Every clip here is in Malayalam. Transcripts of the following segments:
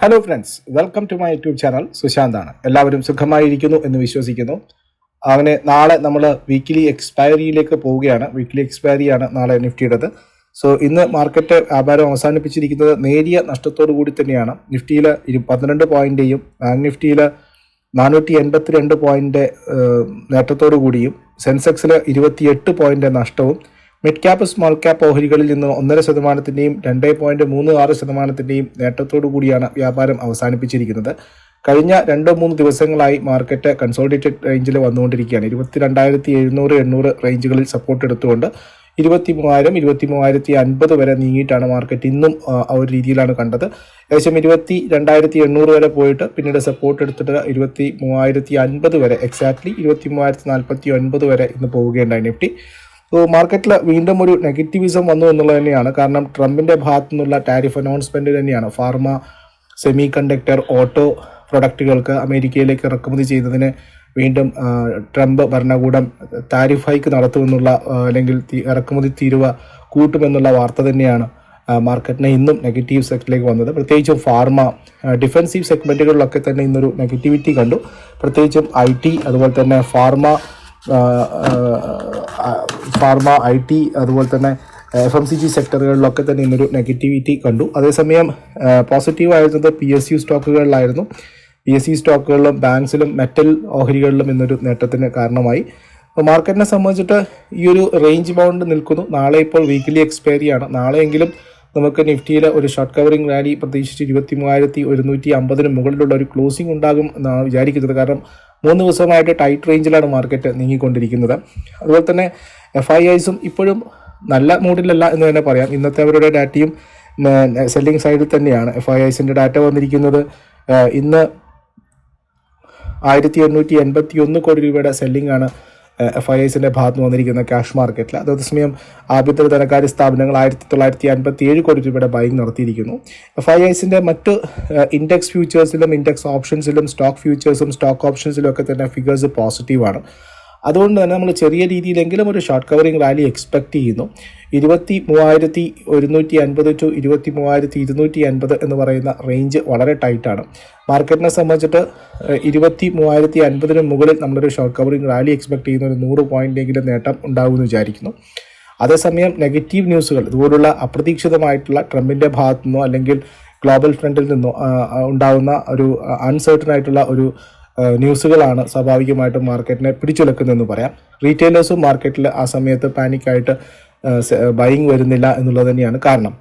Hello friends welcome to my YouTube channel സുശാന്താണ്. എല്ലാവരും സുഖമായിരിക്കുന്നു എന്ന് വിശ്വസിക്കുന്നു. അങ്ങനെ നാളെ നമ്മൾ വീക്കിലി എക്സ്പയറിയിലേക്ക് പോവുകയാണ്. വീക്കിലി എക്സ്പയറിയാണ് നാളെ നിഫ്റ്റിയുടേത് സോ ഇന്ന് മാർക്കറ്റ് വ്യാപാരം അവസാനിപ്പിച്ചിരിക്കുന്നത് നേരിയ നഷ്ടത്തോടു കൂടി തന്നെയാണ്. നിഫ്റ്റിയിൽ പന്ത്രണ്ട് പോയിന്റേയും ബാങ്ക് നിഫ്റ്റിയിൽ നാനൂറ്റി എൺപത്തിരണ്ട് പോയിന്റ് നേട്ടത്തോടു കൂടിയും സെൻസെക്സിൽ ഇരുപത്തിയെട്ട് പോയിന്റ് നഷ്ടവും മിഡ് ക്യാപ്പ് സ്മോൾ ക്യാപ്പ് ഓഹരികളിൽ നിന്ന് ഒന്നര ശതമാനത്തിന്റെയും രണ്ട് പോയിന്റ് മൂന്ന് ആറ് ശതമാനത്തിന്റെയും നേട്ടത്തോടു കൂടിയാണ് വ്യാപാരം അവസാനിപ്പിച്ചിരിക്കുന്നത്. കഴിഞ്ഞ രണ്ടോ മൂന്ന് ദിവസങ്ങളായി മാർക്കറ്റ് കൺസോളിഡേറ്റഡ് റേഞ്ചിൽ വന്നുകൊണ്ടിരിക്കുകയാണ്. ഇരുപത്തിരണ്ടായിരത്തി എഴുന്നൂറ് എണ്ണൂറ് റേഞ്ചുകളിൽ സപ്പോർട്ട് എടുത്തുകൊണ്ട് ഇരുപത്തി മൂവായിരം ഇരുപത്തി മൂവായിരത്തി അൻപത് വരെ നീങ്ങിയിട്ടാണ് മാർക്കറ്റ് ഇന്നും ആ, ഒരു രീതിയിലാണ് കണ്ടത്. ഏകദേശം ഇരുപത്തി രണ്ടായിരത്തി എണ്ണൂറ് വരെ പോയിട്ട് പിന്നീട് സപ്പോർട്ട് എടുത്തിട്ട് ഇരുപത്തി മൂവായിരത്തി അൻപത് വരെ എക്സാക്ട്ലി ഇരുപത്തി മൂവായിരത്തി നാൽപ്പത്തി ഒൻപത് വരെ ഇന്ന് പോവുകയുണ്ടായി. നിഫ്റ്റി മാർക്കറ്റിൽ വീണ്ടും ഒരു നെഗറ്റിവിസം വന്നു എന്നുള്ളത് തന്നെയാണ്. കാരണം ട്രംപിന്റെ ഭാഗത്തു നിന്നുള്ള ടാരിഫ് അനൗൺസ്മെന്റ് തന്നെയാണ്. ഫാർമ സെമി കണ്ടക്ടർ ഓട്ടോ പ്രൊഡക്റ്റുകൾക്ക് അമേരിക്കയിലേക്ക് ഇറക്കുമതി ചെയ്തതിന് വീണ്ടും ട്രംപ് ഭരണകൂടം താരിഫ് ഹൈക്ക് നടത്തുമെന്നുള്ള അല്ലെങ്കിൽ ഇറക്കുമതി തീരുവ കൂട്ടുമെന്നുള്ള വാർത്ത തന്നെയാണ് മാർക്കറ്റിനെ ഇന്നും നെഗറ്റീവ് സെക്ടറിലേക്ക് വന്നത്. പ്രത്യേകിച്ചും ഫാർമ ഡിഫെൻസീവ് സെഗ്മെന്റുകളിലൊക്കെ തന്നെ ഇന്നൊരു നെഗറ്റിവിറ്റി കണ്ടു. പ്രത്യേകിച്ചും ഐ ടി അതുപോലെ തന്നെ ഫാർമ ഫാർമ ഐ ടി അതുപോലെ തന്നെ എഫ് എം സി ജി സെക്ടറുകളിലൊക്കെ തന്നെ ഇന്നൊരു നെഗറ്റിവിറ്റി കണ്ടു. അതേസമയം പോസിറ്റീവ് ആയിരുന്നത് പി എസ് യു സ്റ്റോക്കുകളിലായിരുന്നു പി എസ് സി സ്റ്റോക്കുകളിലും ബാങ്ക്സിലും മെറ്റൽ ഓഹരികളിലും ഇന്നൊരു നേട്ടത്തിന് കാരണമായി. മാർക്കറ്റിനെ സംബന്ധിച്ചിട്ട് ഈ ഒരു റേഞ്ച് ബൗണ്ട് നിൽക്കുന്നു. നാളെ ഇപ്പോൾ വീക്കിലി എക്സ്പയറി ആണ്. നാളെയെങ്കിലും നമുക്ക് നിഫ്റ്റിയിൽ ഒരു ഷോർട്ട് കവറിംഗ് റാലി പ്രതീക്ഷിച്ച് ഇരുപത്തി മൂവായിരത്തി ഒരുന്നൂറ്റി അമ്പതിന് മുകളിലുള്ള ഒരു ക്ലോസിംഗ് ഉണ്ടാകും എന്നാണ് വിചാരിക്കുന്നത്. കാരണം മൂന്ന് ദിവസമായിട്ട് ടൈറ്റ് റേഞ്ചിലാണ് മാർക്കറ്റ് നീങ്ങിക്കൊണ്ടിരിക്കുന്നത്. അതുപോലെ തന്നെ എഫ് ഐ ഐസും ഇപ്പോഴും നല്ല മൂഡിലല്ല എന്ന് തന്നെ പറയാം. ഇന്നത്തെ അവരുടെ ഡാറ്റയും സെല്ലിംഗ് സൈഡിൽ തന്നെയാണ് എഫ് ഐ ഐസിന്റെ ഡാറ്റ വന്നിരിക്കുന്നത്. ഇന്ന് ആയിരത്തി എണ്ണൂറ്റി എൺപത്തി ഒന്ന് കോടി രൂപയുടെ സെല്ലിംഗ് ആണ് എഫ് ഐ എസിന്റെ ഭാഗത്ത് വന്നിരിക്കുന്ന ക്യാഷ് മാർക്കറ്റിൽ അതേസമയം ആഭ്യന്തര ധനകാര്യ സ്ഥാപനങ്ങൾ ആയിരത്തി തൊള്ളായിരത്തി അൻപത്തി ഏഴ് കോടി രൂപയുടെ ബൈങ് നടത്തിയിരിക്കുന്നു. എഫ് ഐ എസിന്റെ മറ്റ് ഇൻഡെക്സ് ഫ്യൂച്ചേഴ്സിലും ഇൻഡെക്സ് ഓപ്ഷൻസിലും സ്റ്റോക്ക് ഫ്യൂച്ചേഴ്സും സ്റ്റോക്ക് ഓപ്ഷൻസിലും ഒക്കെ തന്നെ ഫിഗേഴ്സ് പോസിറ്റീവാണ് അതുകൊണ്ട് തന്നെ നമ്മൾ ചെറിയ രീതിയിലെങ്കിലും ഒരു ഷോർട്ട് കവറിംഗ് റാലി എക്സ്പെക്ട് ചെയ്യുന്നു. ഇരുപത്തി മൂവായിരത്തി ഒരുന്നൂറ്റി അൻപത് ടു ഇരുപത്തി മൂവായിരത്തി ഇരുന്നൂറ്റി അൻപത് എന്ന് പറയുന്ന റേഞ്ച് വളരെ ടൈറ്റാണ് മാർക്കറ്റിനെ സംബന്ധിച്ചിട്ട് ഇരുപത്തി മൂവായിരത്തി അൻപതിന് മുകളിൽ നമ്മളൊരു ഷോർട്ട് കവറിംഗ് റാലി എക്സ്പെക്ട് ചെയ്യുന്ന ഒരു നൂറ് പോയിന്റെങ്കിലും നേട്ടം ഉണ്ടാകുമെന്ന് വിചാരിക്കുന്നു. അതേസമയം നെഗറ്റീവ് ന്യൂസുകൾ ഇതുപോലുള്ള അപ്രതീക്ഷിതമായിട്ടുള്ള ട്രംപിന്റെ ഭാഗത്തു നിന്നോ അല്ലെങ്കിൽ ഗ്ലോബൽ ഫ്രണ്ടിൽ നിന്നോ ഉണ്ടാകുന്ന ഒരു അൺസർട്ടൺ ആയിട്ടുള്ള ഒരു ന്യൂസുകളാണ് സ്വാഭാവികമായിട്ടും മാർക്കറ്റിനെ പിടിച്ചുലക്കുന്നതെന്ന് പറയാം. റീറ്റെയിലേഴ്സും മാർക്കറ്റിൽ ആ സമയത്ത് പാനിക്കായിട്ട് ബൈങ് വരുന്നില്ല എന്നുള്ളത് തന്നെയാണ് കാരണം.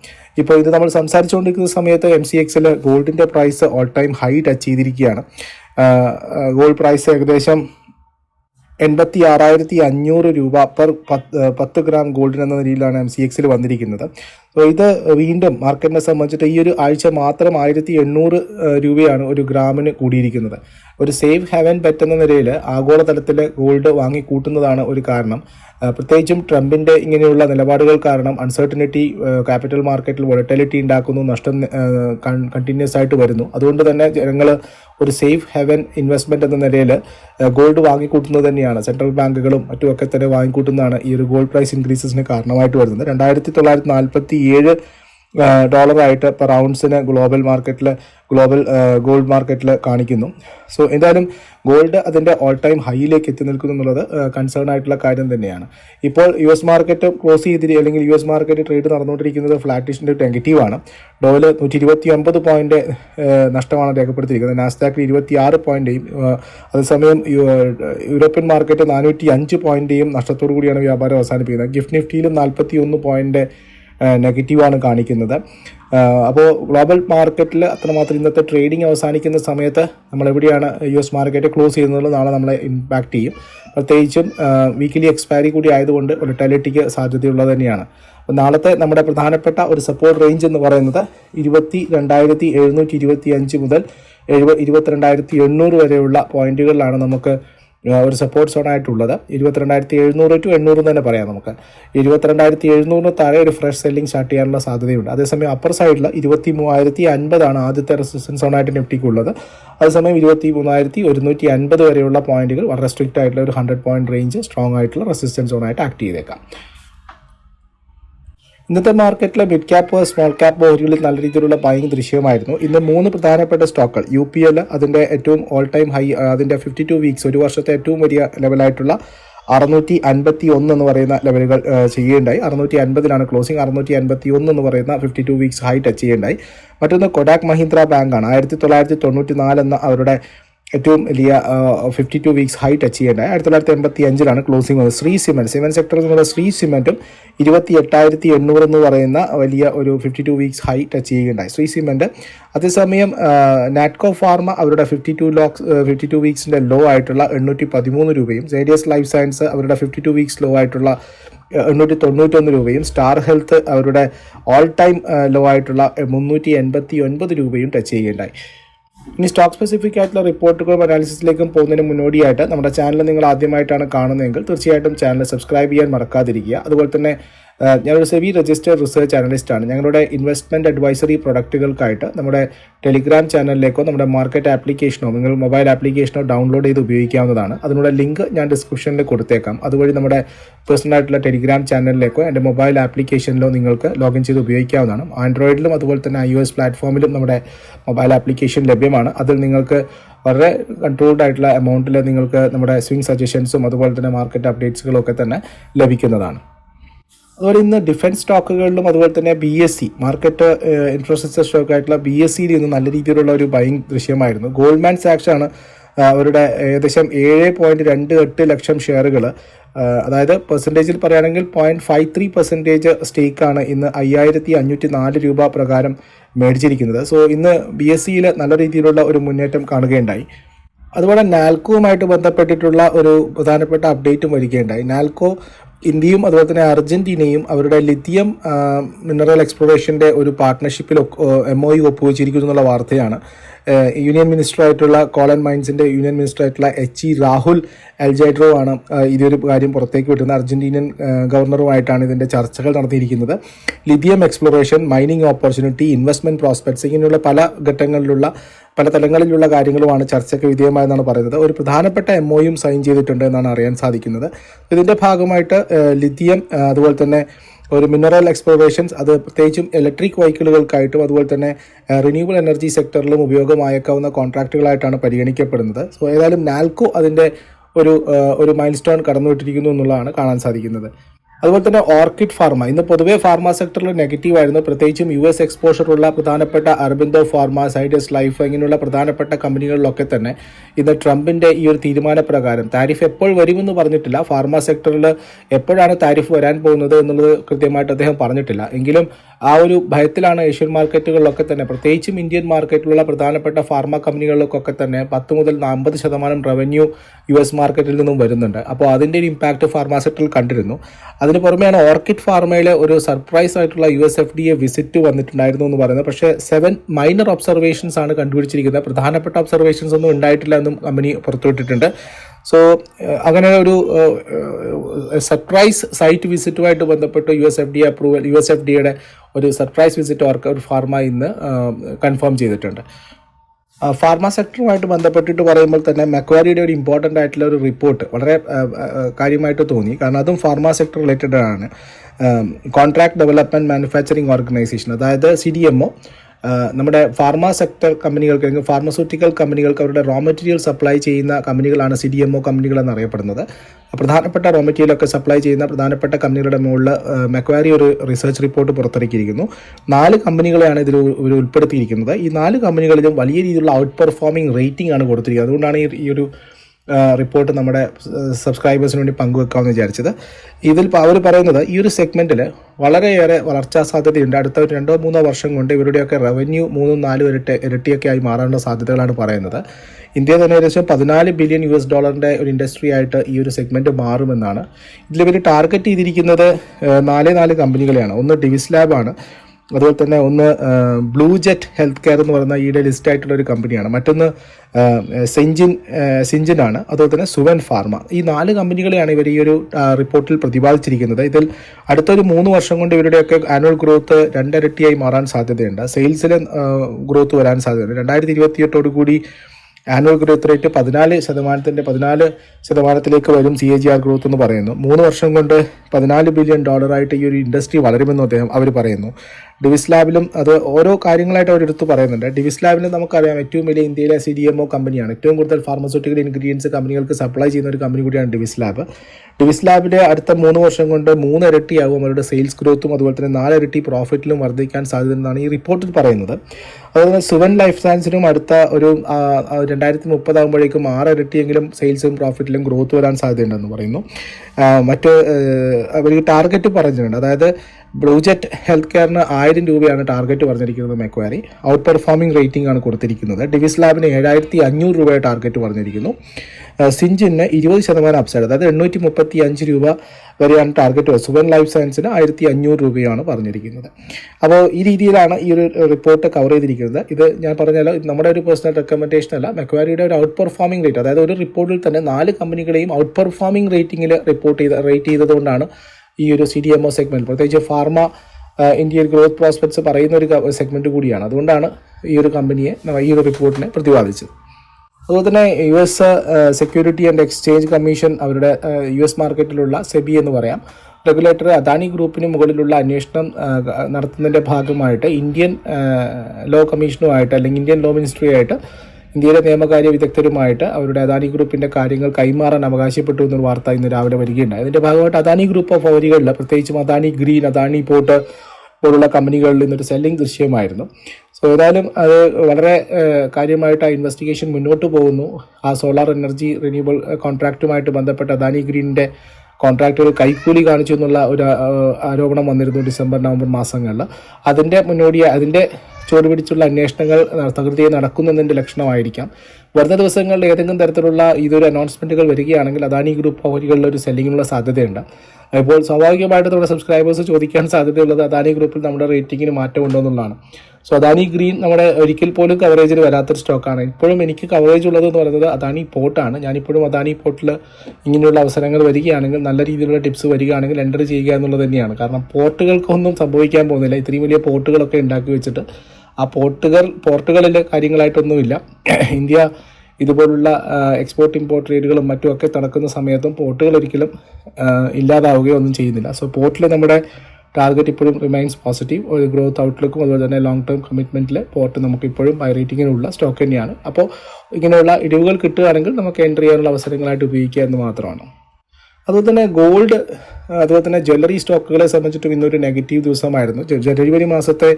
ഇപ്പോൾ ഇത് നമ്മൾ സംസാരിച്ചുകൊണ്ടിരിക്കുന്ന സമയത്ത് എം സി എക്സിൽ ഗോൾഡിന്റെ price all time high touch ചെയ്തിരിക്കുകയാണ്. ഗോൾഡ് പ്രൈസ് ഏകദേശം എൺപത്തി ആറായിരത്തി അഞ്ഞൂറ് രൂപ പെർ പത്ത് പത്ത് ഗ്രാം ഗോൾഡിന് എന്ന നിലയിലാണ് എം സി എക്സിൽ വന്നിരിക്കുന്നത്. ഇത് വീണ്ടും മാർക്കറ്റിനെ സംബന്ധിച്ചിട്ട് ഈ ഒരു ആഴ്ച മാത്രം ആയിരത്തി എണ്ണൂറ് രൂപയാണ് ഒരു ഗ്രാമിന് കൂടിയിരിക്കുന്നത്. ഒരു സേഫ് ഹെവൻ പറ്റുന്ന നിലയിൽ ആഗോളതലത്തിൽ ഗോൾഡ് വാങ്ങി കൂട്ടുന്നതാണ് ഒരു കാരണം. പ്രത്യേകിച്ചും ട്രംപിന്റെ ഇങ്ങനെയുള്ള നിലപാടുകൾ കാരണം അൺസർട്ടനിറ്റി ക്യാപിറ്റൽ മാർക്കറ്റിൽ വോളറ്റിലിറ്റി ഉണ്ടാക്കുന്നു നഷ്ടം കണ്ടിന്യൂസ് ആയിട്ട് വരുന്നു. അതുകൊണ്ട് തന്നെ ജനങ്ങൾ ഒരു സേഫ് ഹെവൻ ഇൻവെസ്റ്റ്മെന്റ് എന്ന നിലയിൽ ഗോൾഡ് വാങ്ങിക്കൂട്ടുന്നത് തന്നെയാണ്. സെൻട്രൽ ബാങ്കുകളും മറ്റുമൊക്കെ തന്നെ വാങ്ങിക്കൂട്ടുന്നതാണ് ഈ ഒരു ഗോൾഡ് പ്രൈസ് ഇൻക്രീസസിന് കാരണമായിട്ട് വരുന്നത്. രണ്ടായിരത്തി തൊള്ളായിരത്തി നാൽപ്പത്തി ഏഴ് ഡോളറായിട്ട് പെർ ഔൺസിന് ഗ്ലോബൽ മാർക്കറ്റിൽ ഗ്ലോബൽ ഗോൾഡ് മാർക്കറ്റിൽ കാണിക്കുന്നു. സോ എന്തായാലും ഗോൾഡ് അതിന്റെ ഓൾ ടൈം ഹൈയിലേക്ക് എത്തി നിൽക്കുന്നു എന്നുള്ളത് കൺസേൺ ആയിട്ടുള്ള കാര്യം തന്നെയാണ്. ഇപ്പോൾ യു എസ് മാർക്കറ്റ് ക്ലോസ് ചെയ്തിരി അല്ലെങ്കിൽ യു എസ് മാർക്കറ്റ് ട്രേഡ് നടന്നുകൊണ്ടിരിക്കുന്നത് ഫ്ലാറ്റിഷിന്റെ നെഗറ്റീവ് ആണ്. ഡോൽ നൂറ്റി ഇരുപത്തി ഒമ്പത് പോയിന്റ് നഷ്ടമാണ് രേഖപ്പെടുത്തിയിരിക്കുന്നത്. നാസ്ഡാക്കിൽ ഇരുപത്തി ആറ് പോയിന്റെയും അതേസമയം യൂറോപ്യൻ മാർക്കറ്റ് നാനൂറ്റി അഞ്ച് പോയിന്റെയും നഷ്ടത്തോടു കൂടിയാണ് വ്യാപാരം അവസാനിപ്പിക്കുന്നത്. ഗിഫ്റ്റ് നിഫ്റ്റിയിലും നാൽപ്പത്തി ഒന്ന് പോയിന്റ് നെഗറ്റീവാണ് കാണിക്കുന്നത്. അപ്പോൾ ഗ്ലോബൽ മാർക്കറ്റിൽ അത്രമാത്രം ഇന്നത്തെ ട്രേഡിംഗ് അവസാനിക്കുന്ന സമയത്ത് നമ്മൾ എവിടെയാണ് യു എസ് മാർക്കറ്റ് ക്ലോസ് ചെയ്യുന്നത് നാളെ നമ്മളെ ഇമ്പാക്റ്റ് ചെയ്യും. പ്രത്യേകിച്ചും വീക്കിലി എക്സ്പയറി കൂടി ആയതുകൊണ്ട് വൊളറ്റാലിറ്റിക്ക് സാധ്യതയുള്ളത് തന്നെയാണ്. അപ്പോൾ നാളത്തെ നമ്മുടെ പ്രധാനപ്പെട്ട ഒരു സപ്പോർട്ട് റേഞ്ച് എന്ന് പറയുന്നത് ഇരുപത്തി രണ്ടായിരത്തി എഴുന്നൂറ്റി ഇരുപത്തി അഞ്ച് മുതൽ എഴുപത് ഇരുപത്തിരണ്ടായിരത്തി എണ്ണൂറ് വരെയുള്ള പോയിന്റുകളിലാണ് നമുക്ക് ഒരു സപ്പോർട്ട് സോൺ ആയിട്ടുള്ളത് ഇരുപത്തിരണ്ടായിരത്തി എഴുന്നൂറ് ടു എണ്ണൂറ് തന്നെ പറയാം നമുക്ക്. ഇരുപത്തിരണ്ടായിരത്തി എഴുന്നൂറിന് താഴെ ഒരു ഫ്രഷ് സെല്ലിംഗ് സ്റ്റാർട്ട് ചെയ്യാനുള്ള സാധ്യതയുണ്ട്. അതേസമയം അപ്പർ സൈഡിൽ ഇരുപത്തി മൂവായിരത്തി അൻപതാണ് ആദ്യത്തെ റെസിസ്റ്റൻസ് സോണായിട്ട് നിഫ്റ്റിക്കുള്ളത് അതേസമയം ഇരുപത്തി മൂന്നായിരത്തി ഒരുന്നൂറ്റി അൻപത് വരെയുള്ള പോയിന്റുകൾ വളരെ സ്ട്രിക്റ്റ് ആയിട്ടുള്ള ഒരു ഹൺഡ്രഡ് പോയിന്റ് റേഞ്ച് സ്ട്രോങ് ആയിട്ടുള്ള റെസിസ്റ്റൻസ് സോൺ ആയിട്ട് ആക്ട് ചെയ്തേക്കാം. ഇന്നത്തെ മാർക്കറ്റിലെ മിഡ് ക്യാപ്പ് സ്മോൾ ക്യാപ്പ് ഓഹരികളിൽ നല്ല രീതിയിലുള്ള ബൈങ് ദൃശ്യമായിരുന്നു ഇന്ന് മൂന്ന് പ്രധാനപ്പെട്ട സ്റ്റോക്കുകൾ യു പി എൽ അതിന്റെ ഏറ്റവും ഓൾ ടൈം ഹൈ അതിന്റെ ഫിഫ്റ്റി ടു വീക്സ് ഒരു വർഷത്തെ ഏറ്റവും വലിയ ലെവലായിട്ടുള്ള അറുന്നൂറ്റി അൻപത്തി ഒന്ന് എന്ന് പറയുന്ന ലെവലുകൾ ചെയ്യുകയുണ്ടായി അറുന്നൂറ്റി അൻപതിലാണ് ക്ലോസിംഗ് അറുന്നൂറ്റി അൻപത്തി ഒന്ന് എന്ന് പറയുന്ന fifty two weeks high touch ചെയ്യുകയുണ്ടായി. മറ്റൊന്ന് കൊഡാക് മഹീന്ദ്ര ബാങ്കാണ് ആയിരത്തി തൊള്ളായിരത്തി തൊണ്ണൂറ്റി നാല് എന്ന അവരുടെ ഏറ്റവും വലിയ fifty two weeks high touch ചെയ്യേണ്ട ആയിരത്തി തൊള്ളായിരത്തി എൺപത്തി അഞ്ചിലാണ് ക്ലോസിംഗ് വന്നത്. ശ്രീ സിമെന്റ്. സിമെന്റ് സെക്ടർ എന്നുള്ള ശ്രീ സിമെന്റും ഇരുപത്തി എട്ടായിരത്തി എണ്ണൂറ് എന്ന് പറയുന്ന വലിയ ഒരു fifty two weeks high touch ചെയ്യുകയുണ്ടായി. ശ്രീ സിമെന്റ് അതേസമയം നാറ്റ്കോ ഫാർമ അവരുടെ fifty two lows fifty two വീക്സിന്റെ low ആയിട്ടുള്ള എണ്ണൂറ്റി പതിമൂന്ന് രൂപയും സേഡിയസ് ലൈഫ് സയൻസ് അവരുടെ ഫിഫ്റ്റി ടു വീക്സ് ലോ ആയിട്ടുള്ള എണ്ണൂറ്റി തൊണ്ണൂറ്റൊന്ന് രൂപയും സ്റ്റാർ ഹെൽത്ത് അവരുടെ ഓൾ ടൈം ലോ ആയിട്ടുള്ള മുന്നൂറ്റി എൺപത്തി ഒൻപത് രൂപയും ടച്ച് ചെയ്യുകയുണ്ടായി. ഇനി സ്റ്റോക്ക് സ്പെസിഫിക് ആയിട്ടുള്ള റിപ്പോർട്ടുകളും അനാലിസിസിലേക്കും പോകുന്നതിന് മുന്നോടിയായിട്ട് നമ്മുടെ ചാനൽ നിങ്ങൾ ആദ്യമായിട്ടാണ് കാണുന്നതെങ്കിൽ തീർച്ചയായിട്ടും ചാനൽ സബ്സ്ക്രൈബ് ചെയ്യാൻ മറക്കാതിരിക്കുക. അതുപോലെ തന്നെ ഞാനൊരു സെവി രജിസ്റ്റേഡ് റിസർച്ച് അനലിസ്റ്റ് ആണ്. ഞങ്ങളുടെ ഇൻവെസ്റ്റ്മെന്റ് അഡ്വൈസറി പ്രൊഡക്റ്റുകൾക്കായിട്ട് നമ്മുടെ ടെലിഗ്രാം ചാനലിലേക്കോ നമ്മുടെ മാർക്കറ്റ് ആപ്ലിക്കേഷനോ നിങ്ങൾ മൊബൈൽ ആപ്ലിക്കേഷനോ ഡൗൺലോഡ് ചെയ്ത് ഉപയോഗിക്കാവുന്നതാണ്. അതിനുള്ള ലിങ്ക് ഞാൻ ഡിസ്ക്രിപ്ഷനിൽ കൊടുത്തേക്കാം. അതുവഴി നമ്മുടെ പേഴ്സണൽ ആയിട്ടുള്ള ടെലിഗ്രാം ചാനലിലേക്കോ എന്റെ മൊബൈൽ ആപ്ലിക്കേഷനിലോ നിങ്ങൾക്ക് ലോഗിൻ ചെയ്ത് ഉപയോഗിക്കാവുന്നതാണ്. ആൻഡ്രോയിഡിലും അതുപോലെ തന്നെ ഐ എസ് പ്ലാറ്റ്ഫോമിലും നമ്മുടെ മൊബൈൽ ആപ്ലിക്കേഷൻ ലഭ്യമാണ്. അതിൽ നിങ്ങൾക്ക് വളരെ കൺട്രോൾഡ് ആയിട്ടുള്ള എമൗണ്ടിൽ നിങ്ങൾക്ക് നമ്മുടെ സ്വിംഗ് സജഷൻസും അതുപോലെ തന്നെ മാർക്കറ്റ് അപ്ഡേറ്റ്സുകളും ഒക്കെ തന്നെ ലഭിക്കുന്നതാണ്. അതുപോലെ ഇന്ന് ഡിഫൻസ് സ്റ്റോക്കുകളിലും അതുപോലെ തന്നെ B S C market infrastructure stock ആയിട്ടുള്ള ബി എസ് സിയിൽ ഇന്ന് നല്ല രീതിയിലുള്ള ഒരു ബൈങ് ദൃശ്യമായിരുന്നു. ഗോൾഡ്മാൻ സാക്സ് ആണ് അവരുടെ ഏകദേശം ഏഴ് പോയിന്റ് രണ്ട് എട്ട് ലക്ഷം ഷെയറുകൾ അതായത് പെർസെന്റേജിൽ പറയുകയാണെങ്കിൽ പോയിന്റ് ഫൈവ് ത്രീ പെർസെന്റേജ് സ്റ്റേക്കാണ് ഇന്ന് അയ്യായിരത്തി അഞ്ഞൂറ്റി നാല് രൂപ പ്രകാരം മേടിച്ചിരിക്കുന്നത്. സോ ഇന്ന് ബി എസ് സിയിൽ നല്ല രീതിയിലുള്ള ഒരു മുന്നേറ്റം കാണുകയുണ്ടായി. അതുപോലെ നാൽക്കോവുമായിട്ട് ബന്ധപ്പെട്ടിട്ടുള്ള ഒരു പ്രധാനപ്പെട്ട അപ്ഡേറ്റും വരികയുണ്ടായി. നാൽക്കോ ഇന്ത്യയും അതുപോലെ തന്നെ അർജന്റീനയും അവരുടെ ലിഥിയം മിനറൽ എക്സ്പ്ലോറേഷന്റെ ഒരു പാർട്ട്ണർഷിപ്പിൽ എം ഒ യു ഒപ്പുവെച്ചിരിക്കുന്നു എന്നുള്ള വാർത്തയാണ്. യൂണിയൻ മിനിസ്റ്റർ ആയിട്ടുള്ള കോളൻ മൈൻസിന്റെ യൂണിയൻ മിനിസ്റ്റർ ആയിട്ടുള്ള എച്ച് ഇ രാഹുൽ എൽജൈഡ്രോ ആണ് ഇതൊരു കാര്യം പുറത്തേക്ക് വിട്ടുന്നത് അർജന്റീനിയൻ ഗവർണറുമായിട്ടാണ് ഇതിന്റെ ചർച്ചകൾ നടത്തിയിരിക്കുന്നത്. Lithium exploration mining opportunity investment prospects ഇങ്ങനെയുള്ള പല ഘട്ടങ്ങളിലുള്ള പല തലങ്ങളിലുള്ള കാര്യങ്ങളുമാണ് ചർച്ചയ്ക്ക് വിധേയമായെന്നാണ് പറയുന്നത്. ഒരു പ്രധാനപ്പെട്ട എം ഒയും സൈൻ ചെയ്തിട്ടുണ്ട് എന്നാണ് അറിയാൻ സാധിക്കുന്നത്. ഇതിന്റെ ഭാഗമായിട്ട് ലിഥിയം അതുപോലെ തന്നെ ഒരു മിനറൽ എക്സ്പ്ലോറേഷൻസ് അത് പ്രത്യേകിച്ചും ഇലക്ട്രിക് വെഹിക്കിളുകൾക്കായിട്ടും അതുപോലെ തന്നെ റിന്യൂവബിൾ എനർജി സെക്ടറിലും ഉപയോഗമായേക്കാവുന്ന കോൺട്രാക്റ്റുകളായിട്ടാണ് പരിഗണിക്കപ്പെടുന്നത്. സോ ഏതായാലും നാൽക്കോ അതിന്റെ ഒരു ഒരു മൈൽ സ്റ്റോൺ കടന്നുവിട്ടിരിക്കുന്നു എന്നുള്ളതാണ് കാണാൻ സാധിക്കുന്നത്. അതുപോലെ തന്നെ ഓർക്കിഡ് ഫാർമ. ഇന്ന് പൊതുവെ ഫാർമ സെക്ടറിൽ നെഗറ്റീവ് ആയിരുന്നു. പ്രത്യേകിച്ചും യു എസ് എക്സ്പോഷർ ഉള്ള പ്രധാനപ്പെട്ട അർബിന്ദോ ഫാർമ സൈഡസ് ലൈഫ് ഇങ്ങനെയുള്ള പ്രധാനപ്പെട്ട കമ്പനികളിലൊക്കെ തന്നെ ഇന്ന് ട്രംപിന്റെ ഈ ഒരു തീരുമാനപ്രകാരം താരിഫ് എപ്പോൾ വരുമെന്ന് പറഞ്ഞിട്ടില്ല. ഫാർമ സെക്ടറിൽ എപ്പോഴാണ് താരിഫ് വരാൻ പോകുന്നത് എന്നുള്ളത് കൃത്യമായിട്ട് അദ്ദേഹം പറഞ്ഞിട്ടില്ല. എങ്കിലും ആ ഒരു ഭയത്തിലാണ് ഏഷ്യൻ മാർക്കറ്റുകളിലൊക്കെ തന്നെ. പ്രത്യേകിച്ചും ഇന്ത്യൻ മാർക്കറ്റിലുള്ള പ്രധാനപ്പെട്ട ഫാർമ കമ്പനികളിലൊക്കെ തന്നെ പത്ത് മുതൽ നാൽപ്പത് ശതമാനം റവന്യൂ യു എസ് മാർക്കറ്റിൽ നിന്നും വരുന്നുണ്ട്. അപ്പോൾ അതിന്റെ ഒരു ഇമ്പാക്റ്റ് ഫാർമ സെക്ടറിൽ കണ്ടിരുന്നു. അതിന് പുറമെയാണ് ഓർക്കിഡ് ഫാർമയിലെ ഒരു സർപ്രൈസ് ആയിട്ടുള്ള U S F D A visit വന്നിട്ടുണ്ടായിരുന്നു എന്ന് പറയുന്നത്. പക്ഷേ സെവൻ മൈനർ ഒബ്സർവേഷൻസ് ആണ് കണ്ടുപിടിച്ചിരിക്കുന്നത്. പ്രധാനപ്പെട്ട ഒബ്സർവേഷൻസ് ഒന്നും ഉണ്ടായിട്ടില്ല എന്നും കമ്പനി പുറത്തുവിട്ടിട്ടുണ്ട്. സോ അങ്ങനെ ഒരു സർപ്രൈസ് സൈറ്റ് വിസിറ്റുമായിട്ട് ബന്ധപ്പെട്ട് U S F D approval U S F ഡിയുടെ ഒരു സർപ്രൈസ് വിസിറ്റ് അവർക്ക് ഒരു ഫാർമ ഇന്ന് കൺഫേം ചെയ്തിട്ടുണ്ട്. ഫാർമ സെക്ടറുമായിട്ട് ബന്ധപ്പെട്ടിട്ട് പറയുമ്പോൾ തന്നെ മെക്വാരിയുടെ ഒരു ഇമ്പോർട്ടന്റ് ആയിട്ടുള്ള ഒരു റിപ്പോർട്ട് വളരെ കാര്യമായിട്ട് തോന്നി. കാരണം അതും ഫാർമ സെക്ടർ റിലേറ്റഡ് ആണ്. കോൺട്രാക്ട് ഡെവലപ്മെന്റ് മാനുഫാക്ചറിങ് ഓർഗനൈസേഷൻ അതായത് സി ഡി എം ഒ നമ്മുടെ ഫാർമ സെക്ടർ കമ്പനികൾക്ക് അല്ലെങ്കിൽ ഫാർമസ്യൂട്ടിക്കൽ കമ്പനികൾക്ക് അവരുടെ റോ മെറ്റീരിയൽ സപ്ലൈ ചെയ്യുന്ന കമ്പനികളാണ് സി ഡി എം ഒ കമ്പനികൾ എന്നറിയപ്പെടുന്നത്. പ്രധാനപ്പെട്ട റോ മെറ്റീരിയൽ ഒക്കെ സപ്ലൈ ചെയ്യുന്ന പ്രധാനപ്പെട്ട കമ്പനികളുടെ മുകളിൽ മെക്വാരി ഒരു റിസർച്ച് റിപ്പോർട്ട് പുറത്തിറക്കിയിരിക്കുന്നു. നാല് കമ്പനികളെയാണ് ഇതിൽ ഒരു ഉൾപ്പെടുത്തിയിരിക്കുന്നത്. ഈ നാല് കമ്പനികളിലും വലിയ രീതിയിലുള്ള ഔട്ട് പെർഫോമിംഗ് റേറ്റിംഗ് ആണ് കൊടുത്തിരിക്കുന്നത്. അതുകൊണ്ടാണ് ഈ ഒരു റിപ്പോർട്ട് നമ്മുടെ സബ്സ്ക്രൈബേഴ്സിന് വേണ്ടി പങ്കുവെക്കാമെന്ന് വിചാരിച്ചത്. ഇതിൽ അവർ പറയുന്നത് ഈ ഒരു സെഗ്മെന്റിൽ വളരെയേറെ വളർച്ചാ സാധ്യതയുണ്ട്. അടുത്ത രണ്ടോ മൂന്നോ വർഷം കൊണ്ട് ഇവരുടെയൊക്കെ റവന്യൂ മൂന്നും നാലും ഇരട്ടി ഇരട്ടിയൊക്കെ ആയി മാറാനുള്ള സാധ്യതകളാണ് പറയുന്നത്. ഇന്ത്യ തന്നെ ഏകദേശം പതിനാല് ബില്യൺ യു എസ് ഡോളറിന്റെ ഒരു ഇൻഡസ്ട്രി ആയിട്ട് ഈ ഒരു സെഗ്മെന്റ് മാറുമെന്നാണ്. ഇതിൽ ഇവർ ടാർഗറ്റ് ചെയ്തിരിക്കുന്നത് നാലേ നാല് കമ്പനികളെയാണ് ഒന്ന് ഡിവിസ് ലാബാണ് അതുപോലെ തന്നെ ഒന്ന് ബ്ലൂ ജെറ്റ് ഹെൽത്ത് കെയർ എന്ന് പറയുന്ന ഈയിടെ ലിസ്റ്റ് ആയിട്ടുള്ള ഒരു കമ്പനിയാണ് മറ്റൊന്ന് സെഞ്ചിൻ സെഞ്ചിൻ ആണ്. അതുപോലെ തന്നെ സുവൻ ഫാർമ ഈ നാല് കമ്പനികളെയാണ് ഇവർ ഈ ഒരു റിപ്പോർട്ടിൽ പ്രതിപാദിച്ചിരിക്കുന്നത്. ഇതിൽ അടുത്തൊരു മൂന്ന് വർഷം കൊണ്ട് ഇവരുടെയൊക്കെ ആനുവൽ ഗ്രോത്ത് രണ്ടരട്ടിയായി മാറാൻ സാധ്യതയുണ്ട്. സെയിൽസിൽ ഗ്രോത്ത് വരാൻ സാധ്യതയുണ്ട്. രണ്ടായിരത്തി ഇരുപത്തിയെട്ടോട് കൂടി ആനുവൽ ഗ്രോത്ത് റേറ്റ് പതിനാല് ശതമാനത്തിന്റെ പതിനാല് ശതമാനത്തിലേക്ക് വരും C A G R growth എന്ന് പറയുന്നു. മൂന്ന് വർഷം കൊണ്ട് പതിനാല് ബില്യൺ ഡോളറായിട്ട് ഈ ഒരു ഇൻഡസ്ട്രി വളരുമെന്നും അദ്ദേഹം അവർ പറയുന്നു. ഡിവിസ് ലാബിലും അത് ഓരോ കാര്യങ്ങളായിട്ട് അവർ എടുത്ത് പറയുന്നുണ്ട്. ഡിവിസ് ലാബിൽ നമുക്കറിയാം ഏറ്റവും വലിയ ഇന്ത്യയിലെ സി ഡി എം ഒ കമ്പനിയാണ്. ഏറ്റവും കൂടുതൽ ഫാർമസ്യൂട്ടിക്കൽ ഇൻഗ്രീഡിയൻസ് കമ്പനികൾക്ക് സപ്ലൈ ചെയ്യുന്ന ഒരു കമ്പനി കൂടിയാണ് ഡിവിസ് ലാബ് ഡിവിസ് ലാബിലെ അടുത്ത മൂന്ന് വർഷം കൊണ്ട് മൂന്ന് ഇരട്ടിയാകും അവരുടെ സെയിൽസ് ഗ്രോത്തും അതുപോലെ തന്നെ നാല് ഇരട്ടി പ്രോഫിറ്റിലും വർദ്ധിക്കാൻ സാധ്യതയെന്നാണ് ഈ റിപ്പോർട്ടിൽ പറയുന്നത്. അതുപോലെ സുവൻ ലൈഫ് സയൻസിനും അടുത്ത ഒരു രണ്ടായിരത്തി മുപ്പതാകുമ്പോഴേക്കും ആറ് ഇരട്ടിയെങ്കിലും സെയിൽസും പ്രോഫിറ്റിലും ഗ്രോത്ത് വരാൻ സാധ്യതയുണ്ടെന്ന് പറയുന്നു. മറ്റ് അവർ ടാർഗറ്റ് പറഞ്ഞിട്ടുണ്ട്. അതായത് ബ്ലൂജെറ്റ് ഹെൽത്ത് കെയറിന് ആയിരം രൂപയാണ് ടാർഗറ്റ് പറഞ്ഞിരിക്കുന്നത് മെക്വാരി ഔട്ട് പെർഫോമിംഗ് റേറ്റിംഗ് ആണ് കൊടുത്തിരിക്കുന്നത്. ഡിവിസ് ലാബിന് ഏഴായിരത്തി അഞ്ഞൂറ് രൂപയുടെ ടാർഗറ്റ് പറഞ്ഞിരിക്കുന്നു. സിഞ്ചിന് ഇരുപത് ശതമാനം അപ്സൈഡ് അതായത് എണ്ണൂറ്റി മുപ്പത്തി അഞ്ച് രൂപ വരെയാണ് ടാർഗറ്റ് സുവൻ ലൈഫ് സയൻസിന് ആയിരത്തി അഞ്ഞൂറ് രൂപയാണ് പറഞ്ഞിരിക്കുന്നത്. അപ്പോൾ ഈ രീതിയിലാണ് ഈ ഒരു റിപ്പോർട്ട് കവർ ചെയ്തിരിക്കുന്നത്. ഇത് ഞാൻ പറഞ്ഞാൽ നമ്മുടെ ഒരു പേഴ്സണൽ റെക്കമെൻഡേഷൻ അല്ല. മെക്വാരിയുടെ ഒരു ഔട്ട് പെർഫോമിംഗ് റേറ്റ് അതായത് ഒരു റിപ്പോർട്ടിൽ തന്നെ നാല് കമ്പനികളെയും ഔട്ട് പെർഫോമിംഗ് റേറ്റിംഗിൽ റിപ്പോർട്ട് ചെയ്ത റേറ്റ് ചെയ്തതുകൊണ്ടാണ് ഈ ഒരു C D M O segment പ്രത്യേകിച്ച് ഫാർമ ഇന്ത്യയിൽ ഗ്രോത്ത് പ്രോസ്പെക്ട്സ് പറയുന്ന ഒരു സെഗ്മെന്റ് കൂടിയാണ്. അതുകൊണ്ടാണ് ഈ ഒരു കമ്പനിയെ ഈ ഒരു റിപ്പോർട്ടിനെ പ്രതിപാദിച്ചത്. അതുപോലെ തന്നെ U S security and exchange commission അവരുടെ യു എസ് മാർക്കറ്റിലുള്ള സെബി എന്ന് പറയാം. റെഗുലേറ്റർ അദാനി ഗ്രൂപ്പിന് മുകളിലുള്ള അന്വേഷണം നടത്തുന്നതിന്റെ ഭാഗമായിട്ട് ഇന്ത്യൻ ലോ കമ്മീഷനുമായിട്ട് അല്ലെങ്കിൽ ഇന്ത്യൻ ലോ മിനിസ്ട്രിയായിട്ട് ഇന്ത്യയിലെ നിയമകാര്യ വിദഗ്ധരുമായിട്ട് അവരുടെ അദാനി ഗ്രൂപ്പിന്റെ കാര്യങ്ങൾ കൈമാറാൻ അവകാശപ്പെട്ടു എന്നൊരു വാർത്ത ഇന്ന് രാവിലെ വരികയുണ്ടായി. അതിന്റെ ഭാഗമായിട്ട് അദാനി ഗ്രൂപ്പ് ഓഫ് ഓഹരികളിൽ പ്രത്യേകിച്ചും അദാനി ഗ്രീൻ അദാനി പോർട്ട് പോലുള്ള കമ്പനികളിൽ നിന്നൊരു സെല്ലിംഗ് ദൃശ്യമായിരുന്നു. സോ ഏതായാലും അത് വളരെ കാര്യമായിട്ട് ആ ഇൻവെസ്റ്റിഗേഷൻ മുന്നോട്ട് പോകുന്നു. ആ സോളാർ എനർജി റിന്യൂവബിൾ കോൺട്രാക്റ്റുമായിട്ട് ബന്ധപ്പെട്ട അദാനി ഗ്രീനിന്റെ കോൺട്രാക്ട് കൈക്കൂലി കാണിച്ചു എന്നുള്ള ഒരു ആരോപണം വന്നിരുന്നു ഡിസംബർ നവംബർ മാസങ്ങളിൽ അതിന്റെ മുന്നോടിയായി അതിന്റെ ചുവട് പിടിച്ചുള്ള അന്വേഷണങ്ങൾ തകൃതിയെ നടക്കുന്നതിന്റെ ലക്ഷണമായിരിക്കാം. വരുന്ന ദിവസങ്ങളിൽ ഏതെങ്കിലും തരത്തിലുള്ള ഇതൊരു അനൗൺസ്മെന്റുകൾ വരികയാണെങ്കിൽ അദാനി ഗ്രൂപ്പ് ഓഹരികളിൽ ഒരു സെല്ലിങ്ങിനുള്ള സാധ്യതയുണ്ട്. ഇപ്പോൾ സ്വാഭാവികമായിട്ട് നമ്മുടെ സബ്സ്ക്രൈബേഴ്സ് ചോദിക്കാൻ സാധ്യതയുള്ളത് അദാനി ഗ്രൂപ്പിൽ നമ്മുടെ റേറ്റിംഗിന് മാറ്റം ഉണ്ടോ എന്നുള്ളതാണ്. സോ അദാനി ഗ്രീൻ നമ്മുടെ ഒരിക്കൽ പോലും കവറേജിൽ വരാത്തൊരു സ്റ്റോക്കാണ് ഇപ്പോഴും എനിക്ക് കവറേജ് ഉള്ളത് എന്ന് പറയുന്നത് അദാനി പോർട്ടാണ് ഞാനിപ്പോഴും അദാനി പോർട്ടിൽ ഇങ്ങനെയുള്ള അവസരങ്ങൾ വരികയാണെങ്കിൽ നല്ല രീതിയിലുള്ള ടിപ്സ് വരികയാണെങ്കിൽ എന്റർ ചെയ്യുക എന്നുള്ളത് തന്നെയാണ്. കാരണം പോർട്ടുകൾക്കൊന്നും സംഭവിക്കാൻ പോകുന്നില്ല. ഇത്രയും വലിയ പോർട്ടുകളൊക്കെ ഉണ്ടാക്കി വെച്ചിട്ട് ആ പോർട്ടുകൾ പോർട്ടുകളിലെ കാര്യങ്ങളായിട്ടൊന്നുമില്ല. ഇന്ത്യ ഇതുപോലുള്ള എക്സ്പോർട്ട് ഇമ്പോർട്ട് റേറ്റുകളും മറ്റുമൊക്കെ നടക്കുന്ന സമയത്തും പോർട്ടുകൾ ഒരിക്കലും ഇല്ലാതാവുകയോ ഒന്നും ചെയ്യുന്നില്ല. സോ പോർട്ടിൽ നമ്മുടെ ടാർഗറ്റ് ഇപ്പോഴും റിമൈൻസ് പോസിറ്റീവ് ഒരു ഗ്രോത്ത് ഔട്ട്ലുക്കും അതുപോലെ തന്നെ ലോങ് ടേം കമ്മിറ്റ്മെന്റിൽ പോർട്ട് നമുക്ക് ഇപ്പോഴും ബൈ റേറ്റിങ്ങിനുള്ള സ്റ്റോക്ക് തന്നെയാണ്. അപ്പോൾ ഇങ്ങനെയുള്ള ഇടിവുകൾ കിട്ടുകയാണെങ്കിൽ നമുക്ക് എൻട്രി ചെയ്യാനുള്ള അവസരങ്ങളായിട്ട് ഉപയോഗിക്കുക എന്ന് മാത്രമാണ്. അതുപോലെ തന്നെ ഗോൾഡ് അതുപോലെ തന്നെ ജ്വല്ലറി സ്റ്റോക്കുകളെ സംബന്ധിച്ചിട്ടും ഇന്നൊരു നെഗറ്റീവ് ദിവസമായിരുന്നു. ജനുവരി മാസത്തെ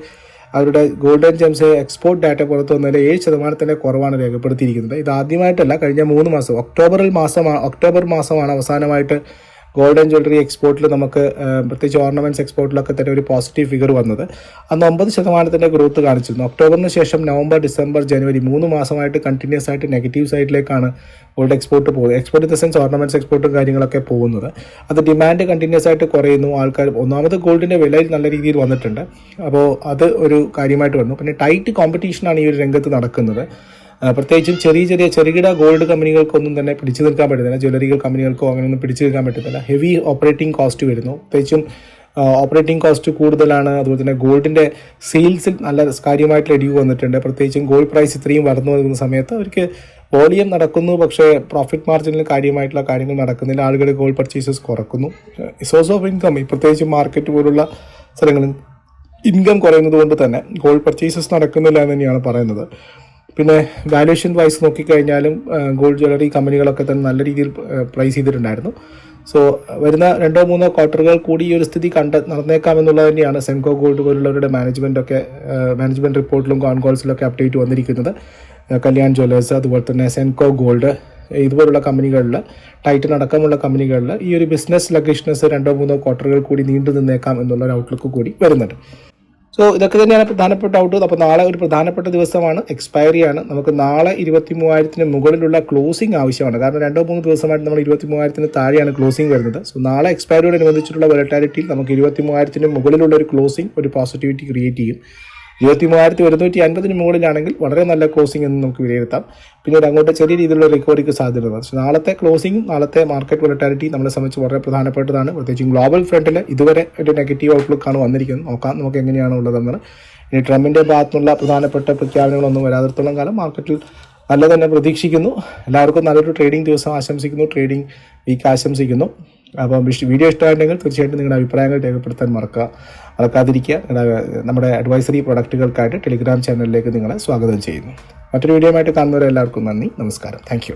അവരുടെ ഗോൾഡൻ ജെംസ് എക്സ്പോർട്ട് ഡാറ്റ പുറത്തു വന്നതിൽ ഏഴ് ശതമാനത്തിന്റെ കുറവാണ് രേഖപ്പെടുത്തിയിരിക്കുന്നത്. ഇത് ആദ്യമായിട്ടല്ല കഴിഞ്ഞ മൂന്ന് മാസം ഒക്ടോബറിൽ മാസമാണ് ഒക്ടോബർ മാസമാണ് അവസാനമായിട്ട് ഗോൾഡൻ ജ്വല്ലറി എക്സ്പോർട്ടിൽ നമുക്ക് പ്രത്യേകിച്ച് ഓർണമെന്റ്സ് എക്സ്പോർട്ടിലൊക്കെ തന്നെ ഒരു പോസിറ്റീവ് ഫിഗർ വന്നത്. അന്ന് ഒമ്പത് ശതമാനത്തിന്റെ ഗ്രോത്ത് കാണിച്ചിരുന്നു. ഒക്ടോബറിന് ശേഷം നവംബർ ഡിസംബർ ജനുവരി മൂന്ന് മാസമായിട്ട് കണ്ടിന്യൂസ് ആയിട്ട് നെഗറ്റീവ് സൈഡിലേക്കാണ് ഗോൾഡ് എക്സ്പോർട്ട് പോകുന്നത്. Export in the sense ornaments എക്സ്പോർട്ടും കാര്യങ്ങളൊക്കെ പോകുന്നത്. അത് ഡിമാൻഡ് കണ്ടിന്യൂസ് ആയിട്ട് കുറയുന്നു. ആൾക്കാർ ഒന്നാമത് ഗോൾഡിന്റെ വില നല്ല രീതിയിൽ വന്നിട്ടുണ്ട്. അപ്പോൾ അത് ഒരു കാര്യമായിട്ട് വന്നു. പിന്നെ ടൈറ്റ് കോമ്പറ്റീഷനാണ് ഈ ഒരു രംഗത്ത് നടക്കുന്നത്. പ്രത്യേകിച്ചും ചെറിയ ചെറിയ ചെറുകിട ഗോൾഡ് കമ്പനികൾക്കൊന്നും തന്നെ പിടിച്ചു നിൽക്കാൻ പറ്റുന്നില്ല ജ്വല്ലറികൾ കമ്പനികൾക്കോ അങ്ങനെയൊന്നും പിടിച്ചു നിൽക്കാൻ പറ്റുന്നില്ല ഹെവി ഓപ്പറേറ്റിംഗ് കോസ്റ്റ് വരുന്നു. പ്രത്യേകിച്ചും ഓപ്പറേറ്റിംഗ് കോസ്റ്റ് കൂടുതലാണ്. അതുപോലെ തന്നെ ഗോൾഡിന്റെ സെയിൽസിൽ നല്ല കാര്യമായിട്ടുള്ള ഇടിവ് വന്നിട്ടുണ്ട്. പ്രത്യേകിച്ചും ഗോൾഡ് പ്രൈസ് ഇത്രയും വളർന്നു വരുന്ന സമയത്ത് അവർക്ക് വോളിയം നടക്കുന്നു. പക്ഷേ പ്രോഫിറ്റ് മാർജിനിൽ കാര്യമായിട്ടുള്ള കാര്യങ്ങൾ നടക്കുന്നില്ല. ആളുകൾ ഗോൾഡ് പർച്ചേസസ് കുറക്കുന്നു. സോഴ്സ് ഓഫ് ഇൻകം പ്രത്യേകിച്ച് മാർക്കറ്റ് പോലുള്ള സ്ഥലങ്ങളിൽ ഇൻകം കുറയുന്നത് കൊണ്ട് തന്നെ ഗോൾഡ് പർച്ചേസസ് നടക്കുന്നില്ല എന്ന് തന്നെയാണ് പറയുന്നത്. പിന്നെ വാല്യുവേഷൻ വൈസ് നോക്കിക്കഴിഞ്ഞാലും ഗോൾഡ് ജ്വല്ലറി കമ്പനികളൊക്കെ തന്നെ നല്ല രീതിയിൽ പ്രൈസ് ചെയ്തിട്ടുണ്ടായിരുന്നു. സോ വരുന്ന രണ്ടോ മൂന്നോ ക്വാർട്ടറുകൾ കൂടി ഈ ഒരു സ്ഥിതി കണ്ട നടന്നേക്കാമെന്നുള്ളത് തന്നെയാണ് സെൻകോ ഗോൾഡ് പോലുള്ളവരുടെ മാനേജ്മെന്റൊക്കെ മാനേജ്മെന്റ് റിപ്പോർട്ടിലും കോൺകോൾസിലൊക്കെ അപ്ഡേറ്റ് വന്നിരിക്കുന്നത്. കല്യാൺ ജ്വല്ലേഴ്സ് അതുപോലെ തന്നെ സെൻകോ ഗോൾഡ് ഇതുപോലുള്ള കമ്പനികളിൽ ടൈറ്റൻ അടക്കമുള്ള കമ്പനികളിൽ ഈ ഒരു ബിസിനസ് ലഗേഷ്നെസ് രണ്ടോ മൂന്നോ ക്വാർട്ടറുകൾ കൂടി നീണ്ടു നിന്നേക്കാം എന്നുള്ള ഒരു ഔട്ട്ലുക്ക് കൂടി വരുന്നുണ്ട്. സോ ഇതൊക്കെ തന്നെയാണ് പ്രധാനപ്പെട്ട ഔട്ട് അപ്പോൾ നാളെ ഒരു പ്രധാനപ്പെട്ട ദിവസമാണ്. എക്സ്പയറി ആണ്. നമുക്ക് നാളെ ഇരുപത്തി മൂവായിരത്തിന് മുകളിലുള്ള ക്ലോസിംഗ് ആവശ്യമാണ്. കാരണം രണ്ടോ മൂന്ന് ദിവസമായിട്ട് നമ്മൾ ഇരുപത്തി മൂവായിരത്തിന് താഴെയാണ് ക്ലോസിംഗ് വരുന്നത്. സോ നാളെ എക്സ്പയറിയോടനുബന്ധിച്ചിട്ടുള്ള വൊലറ്റാലിറ്റിയിൽ നമുക്ക് ഇരുപത്തി മൂവായിരത്തിന് മുകളിലുള്ള ഒരു ക്ലോസിംഗ് ഒരു പോസിറ്റിവിറ്റി ക്രിയേറ്റ് ചെയ്യും. ഇരുപത്തി മൂവായിരത്തി ഒരുന്നൂറ്റി അൻപതിന് മുകളിലാണെങ്കിൽ വളരെ നല്ല ക്ലോസിംഗ് എന്ന് നമുക്ക് വിലയിരുത്താം. പിന്നീട് അങ്ങോട്ട് ചെറിയ രീതിയിലുള്ള റിക്കവറിക്ക് സാധ്യത പക്ഷേ നാളത്തെ ക്ലോസിംഗും നാളത്തെ മാർക്കറ്റ് വൊലറ്റാലിറ്റി നമ്മളെ സംബന്ധിച്ച് വളരെ പ്രധാനപ്പെട്ടതാണ്. പ്രത്യേകിച്ചും ഗ്ലോബൽ ഫ്രണ്ടിൽ ഇതുവരെ ഒരു നെഗറ്റീവ് ഔട്ട്ലുക്കാണ് വന്നിരിക്കുന്നത്. നോക്കാം നമുക്ക് എങ്ങനെയാണ് ഉള്ളതെന്ന്. ഇനി ട്രംപിന്റെ ഭാഗത്തുനിന്നുള്ള പ്രധാനപ്പെട്ട പ്രഖ്യാപനങ്ങളൊന്നും വരാതിടത്തോളം കാലം മാർക്കറ്റിൽ നല്ല തന്നെ പ്രതീക്ഷിക്കുന്നു. എല്ലാവർക്കും നല്ലൊരു ട്രേഡിംഗ് ദിവസം ആശംസിക്കുന്നു. ട്രേഡിംഗ് വീക്ക് ആശംസിക്കുന്നു. അപ്പം വീഡിയോ ഇഷ്ടമായിട്ടുണ്ടെങ്കിൽ തീർച്ചയായിട്ടും നിങ്ങളുടെ അഭിപ്രായങ്ങൾ രേഖപ്പെടുത്താൻ മറക്കുക. മറക്കാതിരിക്കുക നമ്മുടെ അഡ്വൈസറി പ്രൊഡക്റ്റുകൾക്കായിട്ട് ടെലിഗ്രാം ചാനലിലേക്ക് നിങ്ങളെ സ്വാഗതം ചെയ്യുന്നു. മറ്റൊരു വീഡിയോ ആയിട്ട് കാണുന്നവരെല്ലാവർക്കും നന്ദി. നമസ്കാരം. താങ്ക്